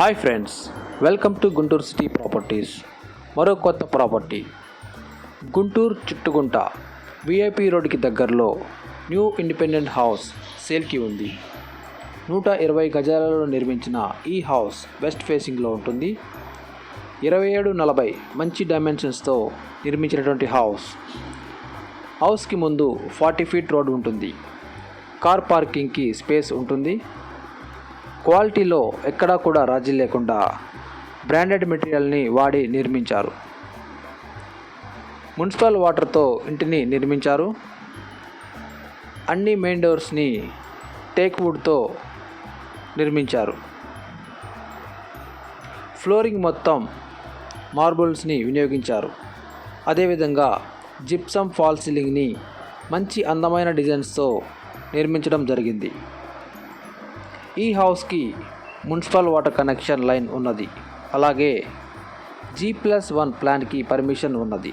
Hi friends welcome to Guntur city properties మరో కొత్త property Guntur Chuttugunta VIP రోడ్డుకి దగ్గరలో న్యూ ఇండిపెండెంట్ హౌస్ సేల్కి ఉంది. నూట ఇరవై గజాలలో నిర్మించిన ఈ హౌస్ వెస్ట్ ఫేసింగ్లో ఉంటుంది. ఇరవై ఏడు నలభై మంచి డైమెన్షన్స్తో నిర్మించినటువంటి హౌస్ హౌస్కి ముందు ఫార్టీ ఫీట్ రోడ్ ఉంటుంది. కార్ పార్కింగ్కి స్పేస్ ఉంటుంది. క్వాలిటీలో ఎక్కడా కూడా రాజీ లేకుండా బ్రాండెడ్ మెటీరియల్ని వాడి నిర్మించారు. మున్సిపల్ వాటర్తో ఇంటిని నిర్మించారు. అన్ని మెయిన్ డోర్స్ని టేక్వుడ్తో నిర్మించారు. ఫ్లోరింగ్ మొత్తం మార్బుల్స్ని వినియోగించారు. అదేవిధంగా జిప్సమ్ ఫాల్ సీలింగ్ని మంచి అందమైన డిజైన్స్తో నిర్మించడం జరిగింది. ఈ హౌస్కి మున్సిపల్ వాటర్ కనెక్షన్ లైన్ ఉన్నది. అలాగే జీ ప్లస్ వన్ ప్లాన్కి పర్మిషన్ ఉన్నది.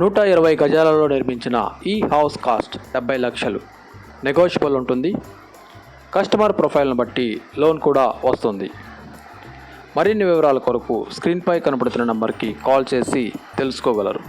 నూట ఇరవై గజాలలో నిర్మించిన ఈ హౌస్ కాస్ట్ డెబ్బై లక్షలు. నెగోషియబుల్ ఉంటుంది. కస్టమర్ ప్రొఫైల్ను బట్టి లోన్ కూడా వస్తుంది. మరిన్ని వివరాల కొరకు స్క్రీన్పై కనబడుతున్న నంబర్కి కాల్ చేసి తెలుసుకోగలరు.